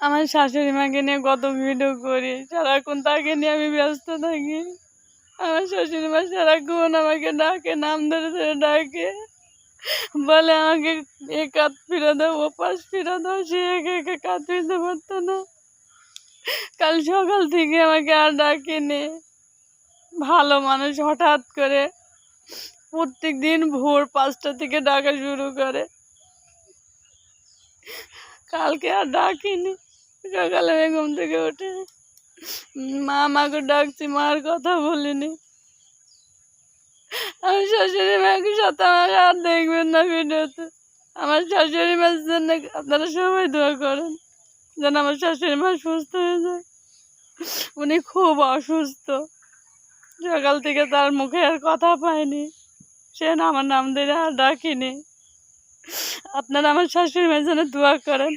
আমার শাশুড়ি মাকে নিয়ে কত ভিডিও করি, সারাক্ষণ তাকে নিয়ে আমি ব্যস্ত থাকি। আমার শাশুড়ি মা সারাক্ষণ আমাকে ডাকে, নাম ধরে ধরে ডাকে। বলে, আমাকে এ কাত ফিরে দাও, ও পাশ ফিরে দাও, সে একে একে কাত ফিরতে পারতো না। কাল সকাল থেকে আমাকে আর ডাকেনি। ভালো মানুষ হঠাৎ করে প্রত্যেক দিন ভোর পাঁচটা থেকে ডাকা শুরু করে। কালকে আর ডাকিনি। সকালে আমি ঘুম থেকে উঠে মা আমাকে ডাকছি, মার কথা বলিনি। আমার শাশুড়ি মাকে সাথে আমাকে আর দেখবেন না ভিডিওতে। আমার শাশুড়ি মার জন্য আপনারা সবাই দোয়া করেন, যেন আমার শাশুড়ি মা সুস্থ হয়ে যায়। উনি খুব অসুস্থ। সকাল থেকে তার মুখে আর কথা পায়নি সে আমার নাম ধরে আর ডাকিনি। আপনারা আমার শাশুড়ি মায়ের জন্য দোয়া করেন।